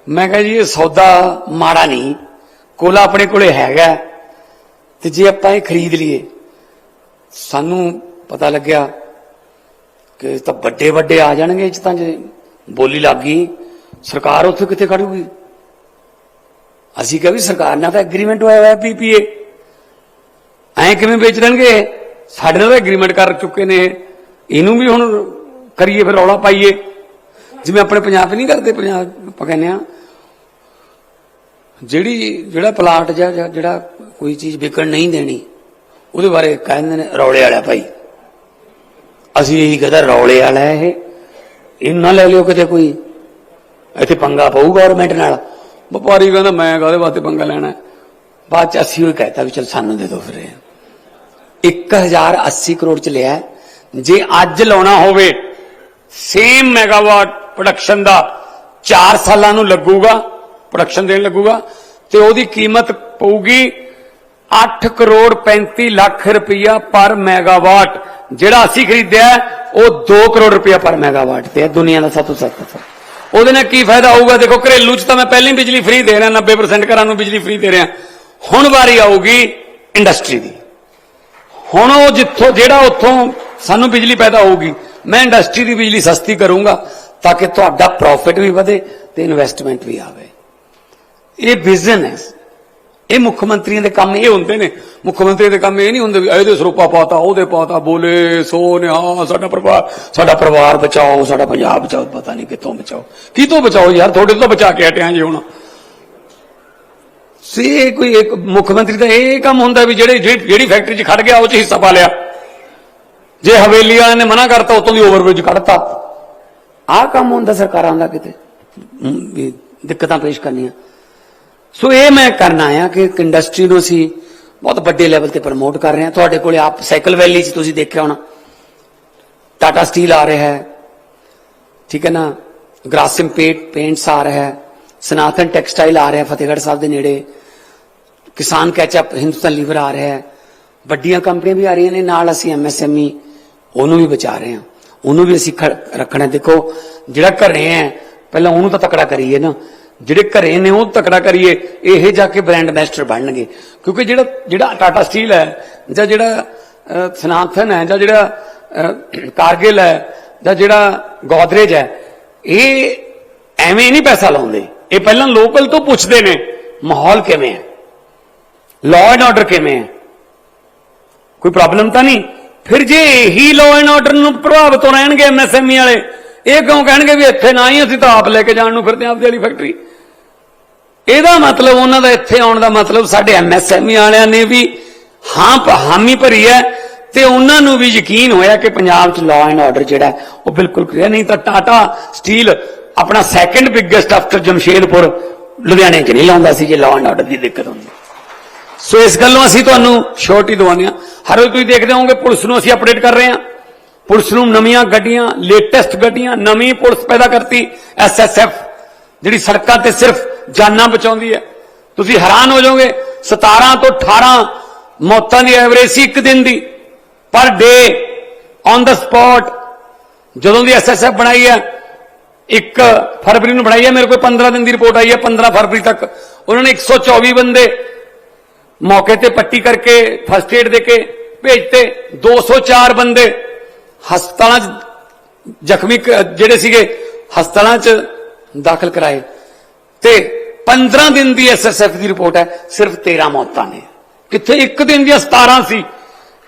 ਮੈਂ ਕਿਹਾ ਜੀ, ਇਹ ਸੌਦਾ ਮਾੜਾ ਨਹੀਂ। ਕੋਲਾ ਆਪਣੇ ਕੋਲੇ ਹੈਗਾ। ਤੇ ਜੇ ਆਪਾਂ ਇਹ ਖਰੀਦ ਲਈਏ, ਸਾਨੂੰ ਪਤਾ ਲੱਗਿਆ ਕਿ ਤਾਂ ਵੱਡੇ ਵੱਡੇ ਆ ਜਾਣਗੇ ਇਹ 'ਚ ਤਾਂ ਜੇ ਬੋਲੀ ਲੱਗ ਗਈ, ਸਰਕਾਰ ਉੱਥੇ ਕਿੱਥੇ ਖੜੂਗੀ ਅਸੀਂ ਕਿਹਾ ਵੀ ਸਰਕਾਰ ਨਾਲ ਤਾਂ ਐਗਰੀਮੈਂਟ ਹੋਇਆ ਹੋਇਆ ਪੀਪੀਏ ਐਂ ਕਿਵੇਂ ਵੇਚ ਦੇਣਗੇ? ਸਾਡੇ ਨਾਲ ਤਾਂ ਐਗਰੀਮੈਂਟ ਕਰ ਚੁੱਕੇ ਨੇ। ਇਹਨੂੰ ਵੀ ਹੁਣ ਕਰੀਏ ਫਿਰ ਰੌਲਾ ਪਾਈਏ। ਜਿਵੇਂ ਆਪਣੇ ਪੰਜਾਬ 'ਚ ਨਹੀਂ ਕਰਦੇ, ਪੰਜਾਬ ਆਪਾਂ ਕਹਿੰਦੇ ਆ ਜਿਹੜੀ ਜਿਹੜਾ ਪਲਾਟ ਜਾਂ ਜਿਹੜਾ ਕੋਈ ਚੀਜ਼ ਵਿਕਣ ਨਹੀਂ ਦੇਣੀ, ਉਹਦੇ ਬਾਰੇ ਕਹਿੰਦੇ ਨੇ ਰੌਲੇ ਵਾਲਾ ਭਾਈ। ਅਸੀਂ ਇਹੀ ਕਹਦਾ ਰੌਲੇ ਵਾਲਾ ਹੈ ਇਹ। ਇਹਨੂੰ ਨਾ ਲੈ ਲਿਓ ਕਿਤੇ ਕੋਈ। ਇੱਥੇ ਪੰਗਾ ਪਊ ਗਵਰਨਮੈਂਟ ਨਾਲ। ਵਪਾਰੀ ਕਹਿੰਦਾ, ਮੈਂ ਕਾਹਦੇ ਵਾਸਤੇ ਪੰਗਾ ਲੈਣਾ ਬਾਅਦ ਚ ਅਸੀਂ ਉਹ ਕਹਿਤਾ ਵੀ ਚਲ ਸਾਨੂੰ ਦੇ ਦਿਓ ਫਿਰ ਇਹ। 1080 ਕਰੋੜ ਚ ਲਿਆ ਜੇ ਅੱਜ ਲਾਉਣਾ ਹੋਵੇ ਸੇਮ ਮੈਗਾਵਾਟ ਪ੍ਰੋਡਕਸ਼ਨ ਦਾ 4 ਸਾਲਾਂ ਨੂੰ ਲੱਗੂਗਾ। ਪ੍ਰੋਡਕਸ਼ਨ ਦੇਣ ਲੱਗੂਗਾ, ਤੇ ਉਹਦੀ ਕੀਮਤ ਪਊਗੀ 8 ਕਰੋੜ 35 ਲੱਖ ਰੁਪਈਆ ਪਰ ਮੈਗਾਵਾਟ ਜਿਹੜਾ ਅਸੀਂ ਖਰੀਦਿਆ ਉਹ 2 ਕਰੋੜ ਰੁਪਇਆ ਪਰ ਮੈਗਾਵਾਟ ਤੇ ਹੈ, ਦੁਨੀਆ ਦਾ ਸਭ ਤੋਂ ਸਸਤਾ ਉਹਦੇ ਨਾਲ ਕੀ ਫਾਇਦਾ ਹੋਊਗਾ? ਦੇਖੋ, ਘਰੇਲੂ ਚ ਤਾਂ ਮੈਂ ਪਹਿਲਾਂ ਹੀ ਬਿਜਲੀ ਫ੍ਰੀ ਦੇ ਰਿਹਾ 90% ਘਰਾਂ ਨੂੰ ਬਿਜਲੀ ਫ੍ਰੀ ਦੇ ਰਿਹਾ। ਹੁਣ ਵਾਰੀ ਆਊਗੀ ਇੰਡਸਟਰੀ ਦੀ। ਹੁਣ ਉਹ ਜਿੱਥੋਂ, ਜਿਹੜਾ ਉੱਥੋਂ ਸਾਨੂੰ ਬਿਜਲੀ ਪੈਦਾ ਹੋਊਗੀ, ਮੈਂ ਇੰਡਸਟਰੀ ਦੀ ਬਿਜਲੀ ਸਸਤੀ ਕਰੂੰਗਾ, ਤਾਂ ਕਿ ਤੁਹਾਡਾ ਪ੍ਰੋਫਿਟ ਵੀ ਵਧੇ ਤੇ ਇਨਵੈਸਟਮੈਂਟ ਵੀ ਆਵੇ। ਇਹ ਬਿਜ਼ਨਸ ਇਹ ਮੁੱਖ ਮੰਤਰੀਆਂ ਦੇ ਕੰਮ ਇਹ ਹੁੰਦੇ ਨੇ। ਮੁੱਖ ਮੰਤਰੀ ਦੇ ਕੰਮ ਇਹ ਨਹੀਂ ਹੁੰਦੇ ਵੀ ਇਹਦੇ ਸਰੋਪਾ ਪਾਤਾ, ਉਹਦੇ ਪਾਤਾ, ਬੋਲੇ, ਸੋ ਨੇ, ਹਾਂ, ਸਾਡਾ ਪਰਿਵਾਰ ਸਾਡਾ ਪਰਿਵਾਰ ਬਚਾਓ, ਸਾਡਾ ਪੰਜਾਬ ਬਚਾਓ, ਪਤਾ ਨਹੀਂ ਕਿੱਥੋਂ ਬਚਾਓ। ਕਿਤੋਂ ਬਚਾਓ ਯਾਰ? ਤੁਹਾਡੇ ਤੋਂ ਬਚਾ ਕੇ ਹਟਿਆ ਜੀ ਹੁਣ। ਸੇ ਕੋਈ ਇੱਕ ਮੁੱਖ ਮੰਤਰੀ ਦਾ ਇਹ ਕੰਮ ਹੁੰਦਾ ਵੀ ਜਿਹੜੇ, ਜਿਹੜੀ ਫੈਕਟਰੀ 'ਚ ਖੜ ਗਿਆ, ਉਹ 'ਚ ਹਿੱਸਾ ਪਾ ਲਿਆ। ਜੇ ਹਵੇਲੀ ਵਾਲਿਆਂ ਨੇ ਮਨਾ ਕਰਤਾ, ਉਤੋਂ ਦੀ ਓਵਰਬ੍ਰਿਜ ਕੱਢਤਾ। ਆਹ ਕੰਮ ਹੁੰਦਾ ਸਰਕਾਰਾਂ ਦਾ ਕਿਤੇ। ਦਿੱਕਤਾਂ ਪੇਸ਼ ਕਰਨੀਆਂ। ਸੋ ਇਹ ਮੈਂ ਕਰਨਾ ਆਇਆ ਕਿ ਇੱਕ ਇੰਡਸਟਰੀ ਨੂੰ ਅਸੀਂ ਬਹੁਤ ਵੱਡੇ ਲੈਵਲ ਤੇ ਪ੍ਰਮੋਟ ਕਰ ਰਹੇ ਹਾਂ। ਤੁਹਾਡੇ ਕੋਲੇ ਆਪ ਸਾਈਕਲ ਵੈਲੀ 'ਚ ਤੁਸੀਂ ਦੇਖਿਆ ਹੋਣਾ। ਟਾਟਾ ਸਟੀਲ ਆ ਰਿਹਾ ਹੈ। ਠੀਕ ਹੈ ਨਾ? ਗ੍ਰਾਸਿਮ ਪੇਟ ਪੇਂਟਸ ਆ ਰਿਹਾ ਹੈ। ਸਨਾਤਨ ਟੈਕਸਟਾਈਲ ਆ ਰਿਹਾ ਫਤਿਹਗੜ੍ਹ ਸਾਹਿਬ ਦੇ ਨੇੜੇ। ਕਿਸਾਨ ਕੈਚਅਪ ਹਿੰਦੁਸਤਾਨ ਲੀਵਰ ਆ ਰਿਹਾ ਹੈ। ਵੱਡੀਆਂ ਕੰਪਨੀਆਂ ਵੀ ਆ ਰਹੀਆਂ ਨੇ। ਨਾਲ ਅਸੀਂ ਐਮਐਸਐਮਈ ਉਹਨੂੰ ਵੀ ਬਚਾ ਰਹੇ ਹਾਂ। ਉਹਨੂੰ ਵੀ ਅਸੀਂ ਖੜ- ਰੱਖਣਾ ਦੇਖੋ, ਜਿਹੜਾ ਘਰੇ ਹੈ, ਪਹਿਲਾਂ ਉਹਨੂੰ ਤਾਂ ਤਕੜਾ ਕਰੀਏ ਨਾ। ਜਿਹੜੇ ਘਰੇ ਨੇ ਉਹ ਤਕੜਾ ਕਰੀਏ, ਇਹ ਜਾ ਕੇ ਬ੍ਰਾਂਡ ਐਮਬੈਸਡਰ ਬਣਨਗੇ। ਕਿਉਂਕਿ ਜਿਹੜਾ ਜਿਹੜਾ ਟਾਟਾ ਸਟੀਲ ਹੈ, ਜਾਂ ਜਿਹੜਾ ਸਨਾਥਨ ਹੈ, ਜਾਂ ਜਿਹੜਾ ਕਾਰਗਿਲ ਹੈ, ਜਾਂ ਜਿਹੜਾ ਗੋਦਰੇਜ ਹੈ, ਇਹ ਐਵੇਂ ਨਹੀਂ ਪੈਸਾ ਲਾਉਂਦੇ। ਇਹ ਪਹਿਲਾਂ ਲੋਕਲ ਤੋਂ ਪੁੱਛਦੇ ਨੇ, ਮਾਹੌਲ ਕਿਵੇਂ ਹੈ? ਲਾਅ ਐਂਡ ਆਰਡਰ ਕਿਵੇਂ ਹੈ? ਕੋਈ ਪ੍ਰੋਬਲਮ ਤਾਂ ਨਹੀਂ? ਫਿਰ ਜੇ ਇਹੀ ਲਾਅ ਐਂਡ ਆਰਡਰ ਨੂੰ ਪ੍ਰਭਾਵਿਤ ਰਹਿਣਗੇ ਐਮਐਸਐਮਈ ਵਾਲੇ, ਇਹ ਕਿਉਂ ਕਹਿਣਗੇ ਵੀ ਇੱਥੇ ਨਾ ਹੀ ਅਸੀਂ ਤਾਂ ਆਪ ਲੈ ਕੇ ਜਾਣ ਨੂੰ ਫਿਰਦੇ ਆਂ ਆਪਦੀ ਵਾਲੀ ਫੈਕਟਰੀ ਇਹਦਾ ਮਤਲਬ ਉਹਨਾਂ ਦਾ ਇੱਥੇ ਆਉਣ ਦਾ ਮਤਲਬ ਸਾਡੇ ਐਮਐਸਐਮਈ ਵਾਲਿਆਂ ਨੇ ਵੀ ਹਾਂ ਹਾਮੀ ਭਰੀ ਹੈ ਤੇ ਉਹਨਾਂ ਨੂੰ ਵੀ ਯਕੀਨ ਹੋਇਆ ਕਿ ਪੰਜਾਬ 'ਚ ਲਾਅ ਐਂਡ ਆਰਡਰ ਜਿਹੜਾ ਉਹ ਬਿਲਕੁਲ ਕਲੀਅਰ ਨਹੀਂ ਤਾਂ ਟਾਟਾ ਸਟੀਲ ਆਪਣਾ ਸੈਕੰਡ ਬਿਗੇਸਟ ਆਫਟਰ ਜਮਸ਼ੇਦਪੁਰ ਲੁਧਿਆਣੇ 'ਚ ਨਹੀਂ ਲਾਉਂਦਾ ਸੀ ਜੇ ਲਾਅ ਐਂਡ ਆਰਡਰ ਦੀ ਦਿੱਕਤ ਹੁੰਦੀ। ਸੋ ਇਸ ਗੱਲੋਂ ਅਸੀਂ ਤੁਹਾਨੂੰ ਸ਼ੋਰਟੀ ਦਵਾਉਂਦੇ ਹਾਂ। ਹਰ ਰੋਜ਼ ਤੁਸੀਂ ਦੇਖਦੇ ਹੋਵੋਗੇ ਪੁਲਿਸ ਨੂੰ ਅਸੀਂ ਅਪਡੇਟ ਕਰ ਰਹੇ ਹਾਂ। ਪੁਲਿਸ ਨੂੰ ਨਵੀਆਂ ਗੱਡੀਆਂ ਲੇਟੈਸਟ ਗੱਡੀਆਂ, ਨਵੀਂ ਪੁਲਿਸ ਪੈਦਾ ਕਰਤੀ ਐਸਐਸਐਫ ਜਿਹੜੀ ਸੜਕਾਂ ਤੇ ਸਿਰਫ ਜਾਨਾਂ ਬਚਾਉਂਦੀ ਹੈ। ਤੁਸੀਂ ਹੈਰਾਨ ਹੋ ਜਾਓਗੇ 17 ਤੋਂ 18 ਮੌਤਾਂ ਦੀ ਐਵਰੇਜ ਸੀ ਇੱਕ ਦਿਨ ਦੀ। ਪਰ ਡੇ ਔਨ ਦਾ ਸਪੌਟ ਜਦੋਂ ਦੀ ਐਸਐਸਐਫ ਬਣਾਈ ਹੈ 1 ਫਰਵਰੀ ਨੂੰ ਬਣਾਈ ਹੈ, ਮੇਰੇ ਕੋਲ 15 ਦਿਨ ਦੀ ਰਿਪੋਰਟ ਆਈ ਹੈ 15 ਫਰਵਰੀ ਤੱਕ। ਉਹਨਾਂ ਨੇ 124 ਬੰਦੇ ਮੌਕੇ ਤੇ ਪੱਟੀ ਕਰਕੇ ਫਸਟ ਏਡ ਦੇ ਕੇ ਭੇਜਤੇ। 204 ਬੰਦੇ ਹਸਪਤਾਲਾਂ 'ਚ ਜ਼ਖਮੀ ਜਿਹੜੇ ਸੀਗੇ, ਹਸਪਤਾਲਾਂ 'ਚ ਦਾਖਲ ਕਰਾਏ। ਤੇ 15 ਦਿਨ ਦੀ ਐਸਐਸਐਫ ਦੀ ਰਿਪੋਰਟ ਹੈ, ਸਿਰਫ 13 ਮੌਤਾਂ ਨੇ। ਕਿੱਥੇ ਇੱਕ ਦਿਨ ਦੀਆਂ 17 ਸੀ?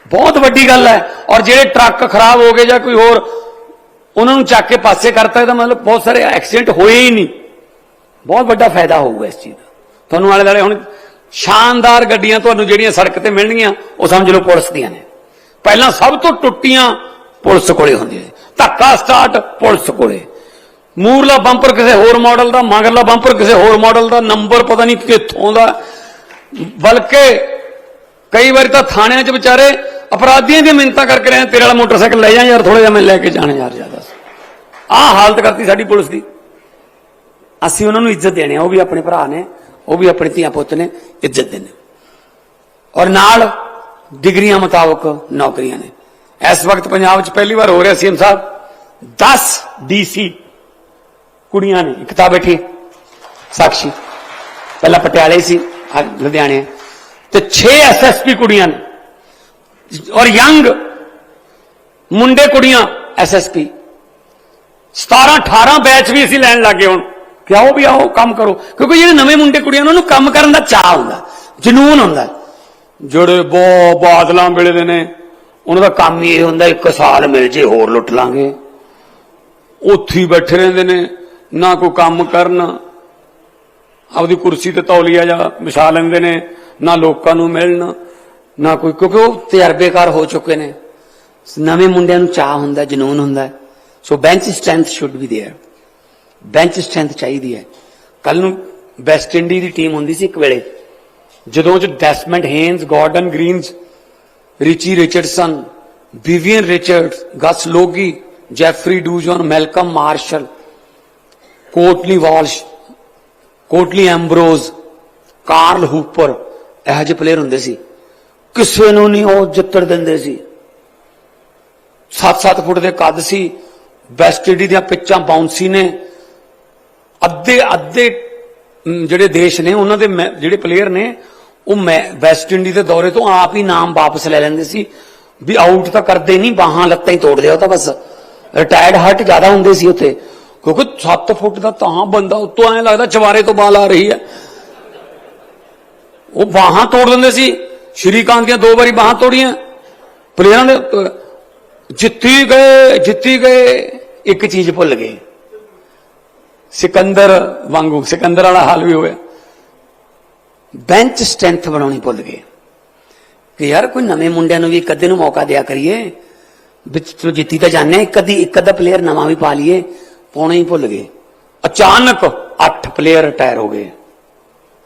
ਬਹੁਤ ਵੱਡੀ ਗੱਲ ਹੈ। ਔਰ ਜਿਹੜੇ ਟਰੱਕ ਖਰਾਬ ਹੋ ਗਏ ਜਾਂ ਕੋਈ ਹੋਰ, ਉਹਨਾਂ ਨੂੰ ਚੱਕ ਕੇ ਪਾਸੇ ਕਰਤਾ, ਇਹਦਾ ਮਤਲਬ ਬਹੁਤ ਸਾਰੇ ਐਕਸੀਡੈਂਟ ਹੋਏ ਹੀ ਨਹੀਂ। ਬਹੁਤ ਵੱਡਾ ਫਾਇਦਾ ਹੋਊਗਾ ਇਸ ਚੀਜ਼ ਦਾ। ਤੁਹਾਨੂੰ ਆਲੇ ਦੁਆਲੇ ਹੁਣ ਸ਼ਾਨਦਾਰ ਗੱਡੀਆਂ ਤੁਹਾਨੂੰ ਜਿਹੜੀਆਂ ਸੜਕ ਤੇ ਮਿਲਣਗੀਆਂ, ਉਹ ਸਮਝ ਲਓ ਪੁਲਿਸ ਦੀਆਂ ਨੇ। ਪਹਿਲਾਂ ਸਭ ਤੋਂ ਟੁੱਟੀਆਂ ਪੁਲਿਸ ਕੋਲੇ ਹੁੰਦੀਆਂ ਧੱਕਾ ਸਟਾਰਟ ਪੁਲਿਸ ਕੋਲੇ। ਮੂਰਲਾ ਬੰਪਰ ਕਿਸੇ ਹੋਰ ਮਾਡਲ ਦਾ, ਮਗਰਲਾ ਬੰਪਰ ਕਿਸੇ ਹੋਰ ਮਾਡਲ ਦਾ, ਨੰਬਰ ਪਤਾ ਨਹੀਂ ਕਿੱਥੋਂ ਦਾ। ਬਲਕਿ ਕਈ ਵਾਰੀ ਤਾਂ ਥਾਣਿਆਂ 'ਚ ਵਿਚਾਰੇ ਅਪਰਾਧੀਆਂ ਦੀ ਮਿੰਤਾ ਕਰਕੇ ਰਹੇ ਤੇਰੇ ਵਾਲਾ ਮੋਟਰਸਾਈਕਲ ਲੈ ਜਾ ਯਾਰ ਥੋੜਾ ਜਿਹਾ ਮੈਂ ਲੈ ਕੇ ਜਾਣਾ ਯਾਰ, ਜ਼ਿਆਦਾ। ਆਹ ਹਾਲਤ ਕਰਤੀ ਸਾਡੀ ਪੁਲਿਸ ਦੀ। ਅਸੀਂ ਉਹਨਾਂ ਨੂੰ ਇੱਜ਼ਤ ਦੇਣੀ ਆ, ਉਹ ਵੀ ਆਪਣੇ ਭਰਾ ਨੇ, ਉਹ ਵੀ ਆਪਣੇ ਧੀਆ ਪੁੱਤ ਨੇ, ਇੱਜ਼ਤ ਦੇਣੇ ਔਰ ਨਾਲ ਡਿਗਰੀਆਂ ਮੁਤਾਬਕ ਨੌਕਰੀਆਂ ਨੇ। ਇਸ ਵਕਤ ਪੰਜਾਬ 'ਚ ਪਹਿਲੀ ਵਾਰ ਹੋ ਰਿਹਾ ਸੀਐਮ ਸਾਹਿਬ 10 ਡੀਸੀ ਕੁੜੀਆਂ ਨੇ, ਇੱਕ ਤਾਂ ਬੈਠੀ ਸਾਖੀ ਪਹਿਲਾਂ ਪਟਿਆਲੇ ਸੀ ਅੱਜ ਲੁਧਿਆਣੇ। ਹੈ। ਤੇ 6 ਐਸਐਸਪੀ ਕੁੜੀਆਂ ਨੇ। ਔਰ ਯੰਗ ਮੁੰਡੇ ਕੁੜੀਆਂ ਐਸਐਸਪੀ 17 18 ਬੈਚ ਵੀ ਅਸੀਂ ਲੈਣ ਲੱਗੇ ਹੁਣ। ਕਿ ਆਓ ਵੀ ਆਓ, ਕੰਮ ਕਰੋ। ਕਿਉਂਕਿ ਜਿਹੜੇ ਨਵੇਂ ਮੁੰਡੇ ਕੁੜੀਆਂ ਉਹਨਾਂ ਨੂੰ ਕੰਮ ਕਰਨ ਦਾ ਚਾਹ ਹੁੰਦਾ, ਜਨੂਨ ਹੁੰਦਾ। ਜਿਹੜੇ ਬਹੁਤ ਬਾਦਲਾਂ ਵੇਲੇ ਦੇ ਨੇ, ਉਹਨਾਂ ਦਾ ਕੰਮ ਹੀ ਇਹ ਹੁੰਦਾ, ਇੱਕ ਸਾਲ ਮਿਲ ਜੇ, ਹੋਰ ਲੁੱਟ ਲਾਂਗੇ। ਉੱਥੇ ਹੀ ਬੈਠੇ ਰਹਿੰਦੇ ਨੇ। ਨਾ ਕੋਈ ਕੰਮ ਕਰਨ ਆਪਦੀ ਕੁਰਸੀ ਤੇ ਤੌਲੀਆ ਜਾਂ ਵਿਛਾ ਲੈਂਦੇ ਨੇ ਨਾ ਲੋਕਾਂ ਨੂੰ ਮਿਲਣ ਨਾ ਕੋਈ ਕਿਉਂਕਿ ਉਹ ਤਜਰਬੇਕਾਰ ਹੋ ਚੁੱਕੇ ਨੇ ਨਵੇਂ ਮੁੰਡਿਆਂ ਨੂੰ ਚਾਹ ਹੁੰਦਾ ਜਨੂਨ ਹੁੰਦਾ so bench strength should be there bench strength ਚਾਹੀਦੀ ਹੈ ਕੱਲ ਨੂੰ ਵੈਸਟ ਇੰਡੀ ਦੀ ਟੀਮ ਹੁੰਦੀ ਸੀ ਇੱਕ ਵੇਲੇ ਜਦੋਂ ਚ Desmond Haynes Gordon Greenidge Richie Richardson Vivian Richards Gus Logie Jeffrey Dujon Malcolm Marshall Courtney Walsh, Courtney Ambrose, Carl Hooper, ਇਹੋ ਜਿਹੇ ਪਲੇਅਰ ਹੁੰਦੇ ਸੀ। ਕਿਸੇ ਨੂੰ ਨਹੀਂ ਉਹ ਜਿੱਤੜ ਦਿੰਦੇ ਸੀ। 7-7 ਫੁੱਟ ਦੇ ਕੱਦ ਸੀ, ਵੈਸਟ ਦੀਆਂ ਪਿੱਚਾਂ ਬਾਉਂਸੀ ਨੇ। ਅੱਧੇ ਅੱਧੇ ਜਿਹੜੇ ਦੇਸ਼ ਨੇ, ਉਹਨਾਂ ਦੇ ਮੈ- ਜਿਹੜੇ ਪਲੇਅਰ ਨੇ, ਉਹ ਮੈਂ, ਵੈਸਟ ਇੰਡੀ ਦੇ ਦੌਰੇ ਤੋਂ ਆਪ ਹੀ ਨਾਮ ਵਾਪਸ ਲੈ ਲੈਂਦੇ ਸੀ। ਵੀ ਆਊਟ ਤਾਂ ਕਰਦੇ ਨਹੀਂ, ਬਾਹਾਂ ਲੱਤਾਂ ਹੀ ਤੋੜਦੇ ਆ ਉਹ ਤਾਂ ਬਸ। ਰਿਟਾਇਰਡ ਹਰਟ ਜ਼ਿਆਦਾ ਹੁੰਦੇ ਸੀ ਉੱਥੇ। ਕਿਉਂਕਿ 7 ਫੁੱਟ ਦਾ ਤਾਂ ਬੰਦਾ ਉੱਤੋਂ ਐ ਲੱਗਦਾ ਚਵਾਰੇ ਤੋਂ ਬਾਲ ਆ ਰਹੀ ਹੈ। ਉਹ ਬਾਹਾਂ ਤੋੜ ਦਿੰਦੇ ਸੀ। ਸ਼੍ਰੀਕਾਂਤ ਦੀਆਂ ਦੋ ਵਾਰੀ ਬਾਹਾਂ ਤੋੜੀਆਂ। ਪਲੇਅਰਾਂ ਨੇ ਜਿੱਤੀ ਗਏ ਜਿੱਤੀ ਗਏ, ਇੱਕ ਚੀਜ਼ ਭੁੱਲ ਗਏ। ਸਿਕੰਦਰ ਵਾਂਗੂ, ਸਿਕੰਦਰ ਵਾਲਾ ਹਾਲ ਵੀ ਹੋਇਆ। ਬੈਂਚ ਸਟਰੈਂਥ ਬਣਾਉਣੀ ਭੁੱਲ ਗਏ। ਕਿ ਯਾਰ ਕੋਈ ਨਵੇਂ ਮੁੰਡਿਆਂ ਨੂੰ ਵੀ ਇੱਕ ਅੱਧੇ ਨੂੰ ਮੌਕਾ ਦਿਆ ਕਰੀਏ। ਵਿੱਚ ਜਿੱਤੀ ਤਾਂ ਜਾਣੇ ਇੱਕ ਅੱਧੀ, ਇੱਕ ਅੱਧਾ ਪਲੇਅਰ ਨਵਾਂ ਵੀ ਪਾ ਲਈਏ। ਪਾਉਣੇ ਹੀ ਭੁੱਲ ਗਏ। ਅਚਾਨਕ 8 ਪਲੇਅਰ ਰਿਟਾਇਰ ਹੋ ਗਏ।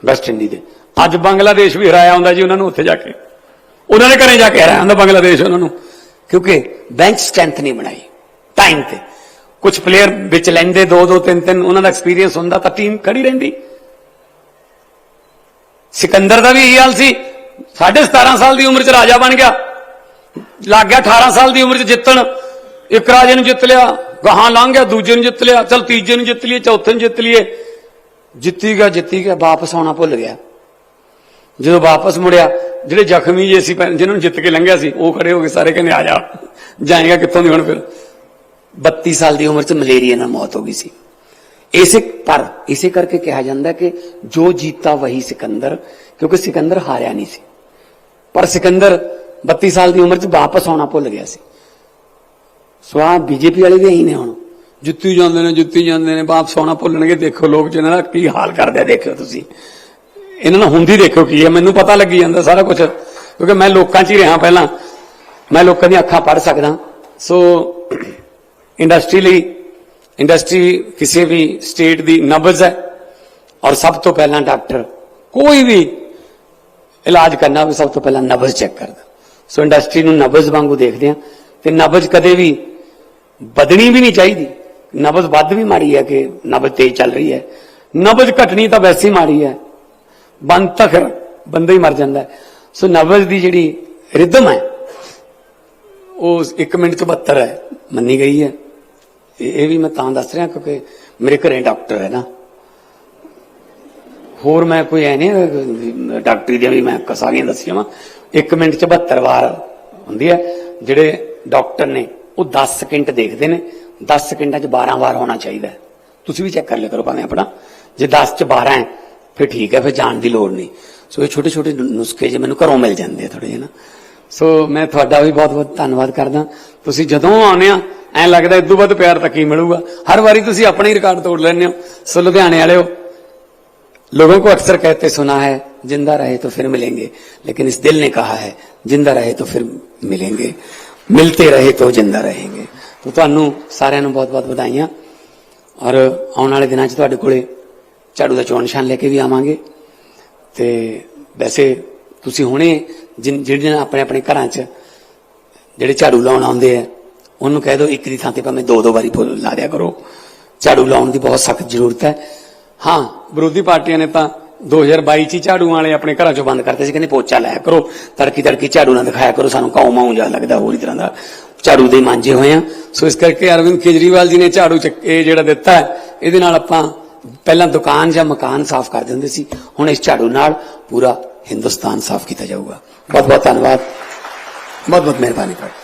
ਵੈਸਟ ਇੰਡੀ ਦੇ। ਅੱਜ ਬੰਗਲਾਦੇਸ਼ ਵੀ ਹਰਾਇਆ ਹੁੰਦਾ ਜੀ ਉਹਨਾਂ ਨੂੰ ਉੱਥੇ ਜਾ ਕੇ। ਉਹਨਾਂ ਦੇ ਘਰੇ ਜਾ ਕੇ ਹਰਾਇਆ ਹੁੰਦਾ ਬੰਗਲਾਦੇਸ਼ ਉਹਨਾਂ ਨੂੰ। ਕਿਉਂਕਿ ਬੈਂਚ ਸਟਰੈਂਥ ਨਹੀਂ ਬਣਾਈ। ਟਾਈਮ ਤੇ। ਕੁਝ ਪਲੇਅਰ ਵਿੱਚ ਲੈਂਦੇ ਦੋ ਦੋ, ਤਿੰਨ ਤਿੰਨ, ਉਹਨਾਂ ਦਾ ਐਕਸਪੀਰੀਅੰਸ ਹੁੰਦਾ ਤਾਂ ਟੀਮ ਖੜੀ ਰਹਿੰਦੀ। ਸਿਕੰਦਰ ਦਾ ਵੀ ਇਹੀ ਹਾਲ ਸੀ। 17.5 ਸਾਲ ਦੀ ਉਮਰ 'ਚ ਰਾਜਾ ਬਣ ਗਿਆ। ਲੱਗ ਗਿਆ 18 ਸਾਲ ਦੀ ਉਮਰ 'ਚ ਜਿੱਤਣ। ਇੱਕ ਰਾਜੇ ਨੂੰ ਜਿੱਤ ਲਿਆ। ਗਾਹਾਂ ਲੰਘ ਗਿਆ ਦੂਜੇ ਨੂੰ ਜਿੱਤ ਲਿਆ, ਚਲ ਤੀਜੇ ਨੂੰ ਜਿੱਤ ਲਈਏ, ਚੌਥੇ ਨੂੰ ਜਿੱਤ ਲਈਏ। ਜਿੱਤੀ ਗਿਆ ਜਿੱਤੀ ਗਿਆ, ਵਾਪਸ ਆਉਣਾ ਭੁੱਲ ਗਿਆ। ਜਦੋਂ ਵਾਪਸ ਮੁੜਿਆ, ਜਿਹੜੇ ਜ਼ਖਮੀ ਜੇ ਸੀ ਪਹਿਲਾਂ ਜਿਨ੍ਹਾਂ ਨੂੰ ਜਿੱਤ ਕੇ ਲੰਘਿਆ ਸੀ, ਉਹ ਖੜੇ ਹੋ ਗਏ ਸਾਰੇ ਕਹਿੰਦੇ, ਆ ਜਾ, ਜਾਏਗਾ ਕਿੱਥੋਂ ਦੀ ਹੁਣ ਫਿਰ? 32 ਸਾਲ ਦੀ ਉਮਰ 'ਚ ਮਲੇਰੀਆ ਨਾਲ ਮੌਤ ਹੋ ਗਈ ਸੀ। ਇਸੇ ਪਰ, ਇਸੇ ਕਰਕੇ ਕਿਹਾ ਜਾਂਦਾ ਕਿ ਜੋ ਜੀਤਾ ਵਹੀ ਸਿਕੰਦਰ, ਕਿਉਂਕਿ ਸਿਕੰਦਰ ਹਾਰਿਆ ਨਹੀਂ ਸੀ। ਪਰ ਸਿਕੰਦਰ 32 ਸਾਲ ਦੀ ਉਮਰ 'ਚ ਵਾਪਸ ਆਉਣਾ ਭੁੱਲ ਗਿਆ ਸੀ। ਸੋ ਆ ਬੀਜੇਪੀ ਵਾਲੇ ਵੀ ਇਹੀ ਨੇ ਹੁਣ। ਜੁੱਤੀ ਜਾਂਦੇ ਨੇ, ਜੁੱਤੀ ਜਾਂਦੇ ਨੇ, ਵਾਪਸ ਆਉਣਾ ਭੁੱਲਣਗੇ, ਦੇਖੋ ਲੋਕ ਜਿਹਨਾਂ ਦਾ ਕੀ ਹਾਲ ਕਰਦੇ ਆ, ਦੇਖਿਓ ਤੁਸੀਂ। ਇਹਨਾਂ ਨਾਲ ਹੁੰਦੀ ਦੇਖੋ ਕੀ ਹੈ ਮੈਨੂੰ ਪਤਾ ਲੱਗੀ ਜਾਂਦਾ ਸਾਰਾ ਕੁਝ ਕਿਉਂਕਿ ਮੈਂ ਲੋਕਾਂ 'ਚ ਹੀ ਰਿਹਾ ਪਹਿਲਾਂ। ਮੈਂ ਲੋਕਾਂ ਦੀਆਂ ਅੱਖਾਂ ਪੜ੍ਹ ਸਕਦਾ। ਸੋ ਇੰਡਸਟਰੀ ਲਈ ਇੰਡਸਟਰੀ ਕਿਸੇ ਵੀ ਸਟੇਟ ਦੀ ਨਬਜ਼ ਹੈ, ਔਰ ਸਭ ਤੋਂ ਪਹਿਲਾਂ ਡਾਕਟਰ ਕੋਈ ਵੀ ਇਲਾਜ ਕਰਨਾ ਹੋਵੇ, ਸਭ ਤੋਂ ਪਹਿਲਾਂ ਨਬਜ਼ ਚੈੱਕ ਕਰਦਾ। ਸੋ ਇੰਡਸਟਰੀ ਨੂੰ ਨਬਜ਼ ਵਾਂਗੂ ਦੇਖਦੇ ਆ ਤੇ ਨਬਜ਼ ਕਦੇ ਵੀ ਵਧਣੀ ਵੀ ਨਹੀਂ ਚਾਹੀਦੀ। ਨਬਜ਼ ਵੱਧ ਵੀ ਮਾੜੀ ਹੈ ਕਿ ਨਬਜ਼ ਤੇਜ਼ ਚੱਲ ਰਹੀ ਹੈ। ਨਬਜ਼ ਘਟਣੀ ਤਾਂ ਵੈਸੇ ਹੀ ਮਾੜੀ ਹੈ। ਬੰਦ ਤਾਂ ਫਿਰ ਬੰਦਾ ਹੀ ਮਰ ਜਾਂਦਾ ਸੋ ਨਬਜ਼ ਦੀ ਜਿਹੜੀ ਰਿਦਮ ਹੈ, ਉਹ 1 ਮਿੰਟ ਚ 72 ਹੈ, ਮੰਨੀ ਗਈ ਹੈ। ਇਹ ਵੀ ਮੈਂ ਤਾਂ ਦੱਸ ਰਿਹਾ ਕਿਉਂਕਿ ਮੇਰੇ ਘਰੇ ਡਾਕਟਰ ਹੈ ਨਾ। ਹੋਰ ਮੈਂ ਕੋਈ ਐ ਨਹੀਂ, ਡਾਕਟਰੀ ਦੀਆਂ ਵੀ ਮੈਂ ਕ- ਸਾਰੀਆਂ ਦੱਸੀਆਂ ਵਾ। 1 ਮਿੰਟ ਚ 72 ਵਾਰ ਹੁੰਦੀ ਹੈ। ਜਿਹੜੇ ਡਾਕਟਰ ਨੇ ਉਹ 10 ਸਕਿੰਟ ਦੇਖਦੇ ਨੇ 10 ਸਕਿੰਟਾਂ ਚ 12 ਵਾਰ ਹੋਣਾ ਚਾਹੀਦਾ ਹੈ। ਤੁਸੀਂ ਵੀ ਚੈੱਕ ਕਰ ਲਿਆ ਕਰੋ ਭਾਵੇਂ ਆਪਣਾ ਜੇ 10 ਚ 12 ਹੈ ਫਿਰ ਠੀਕ ਹੈ ਫਿਰ ਜਾਣ ਦੀ ਲੋੜ ਨਹੀਂ ਸੋ ਇਹ ਛੋਟੇ ਛੋਟੇ ਨੁ- ਨੁਸਖੇ ਜੇ ਮੈਨੂੰ ਘਰੋਂ ਮਿਲ ਜਾਂਦੇ ਆ ਥੋੜੇ ਜਿਹੇ ਨਾ ਸੋ ਮੈਂ ਤੁਹਾਡਾ ਵੀ ਬਹੁਤ ਬਹੁਤ ਧੰਨਵਾਦ ਕਰਦਾ ਤੁਸੀਂ ਜਦੋਂ ਆਉਂਦੇ ਆ ਐ ਲੱਗਦਾ ਇਦੋਂ ਵੱਧ ਪਿਆਰ ਤਾਂ ਕੀ ਮਿਲੂਗਾ ਹਰ ਵਾਰੀ ਤੁਸੀਂ ਆਪਣਾ ਹੀ ਰਿਕਾਰਡ ਤੋੜ ਲੈਂਦੇ ਹੋ ਸੋ ਲੁਧਿਆਣੇ ਵਾਲਿਓ लोगों को अक्सर कहते सुना है जिंदा रहे तो फिर मिलेंगे लेकिन इस दिल ने कहा है जिंदा रहे तो फिर मिलेंगे ਮਿਲਤੇ ਰਹੇ ਤੋ ਜਿੰਦਾ ਰਹੇਗੇ। ਤੋ ਤੁਹਾਨੂੰ ਸਾਰਿਆਂ ਨੂੰ ਬਹੁਤ-ਬਹੁਤ ਵਧਾਈਆਂ। ਔਰ ਆਉਣ ਵਾਲੇ ਦਿਨਾਂ 'ਚ ਤੁਹਾਡੇ ਕੋਲੇ ਝਾੜੂ ਦਾ ਚੋਣ ਨਿਸ਼ਾਨ ਲੈ ਕੇ ਵੀ ਆਵਾਂਗੇ। ਤੇ ਵੈਸੇ ਤੁਸੀਂ ਹੁਣੇ ਜਿਹੜੇ ਆਪਣੇ ਆਪਣੇ ਘਰਾਂ 'ਚ ਜਿਹੜੇ ਝਾੜੂ ਲਾਉਣ ਆਉਂਦੇ ਆ, ਉਹਨੂੰ ਕਹਿ ਦਿਓ ਇੱਕ ਦੀ ਥਾਂ ਤੇ ਭਾਵੇਂ ਦੋ ਦੋ ਵਾਰੀ ਲਾ ਦਿਆ ਕਰੋ। ਝਾੜੂ ਲਾਉਣ ਦੀ ਬਹੁਤ ਸਖਤ ਜ਼ਰੂਰਤ ਹੈ। ਹਾਂ, ਵਿਰੋਧੀ ਪਾਰਟੀਆਂ ਨੇ ਤਾਂ 2022 ਚ ਹੀ ਝਾੜੂ ਵਾਲੇ ਆਪਣੇ ਘਰਾਂ ਚੋਂ ਬੰਦ ਕਰਤੇ ਸੀ, ਕਹਿੰਦੇ ਪੋਚਾ ਲਾਇਆ ਕਰੋ, ਤੜਕੀ ਤੜਕੀ ਝਾੜੂ ਨਾ ਦਿਖਾਇਆ ਕਰੋ, ਸਾਨੂੰ ਕਾਉ ਮਾਉ ਜਿਹਾ ਲੱਗਦਾ, ਹੋਰ ਹੀ ਤਰ੍ਹਾਂ ਦਾ ਝਾੜੂ ਦੇ ਮਾਂਝੇ ਹੋਏ ਆ। ਸੋ ਇਸ ਕਰਕੇ ਅਰਵਿੰਦ ਕੇਜਰੀਵਾਲ ਜੀ ਨੇ ਝਾੜੂ ਚੱਕ ਇਹ ਜਿਹੜਾ ਦਿੱਤਾ ਇਹਦੇ ਨਾਲ ਆਪਾਂ ਪਹਿਲਾਂ ਦੁਕਾਨ ਜਾਂ ਮਕਾਨ ਸਾਫ਼ ਕਰ ਦਿੰਦੇ ਸੀ, ਹੁਣ ਇਸ ਝਾੜੂ ਨਾਲ ਪੂਰਾ ਹਿੰਦੁਸਤਾਨ ਸਾਫ਼ ਕੀਤਾ ਜਾਊਗਾ। ਬਹੁਤ ਬਹੁਤ ਧੰਨਵਾਦ। ਬਹੁਤ ਬਹੁਤ ਮਿਹਰਬਾਨੀ ਤੁਹਾਡੀ।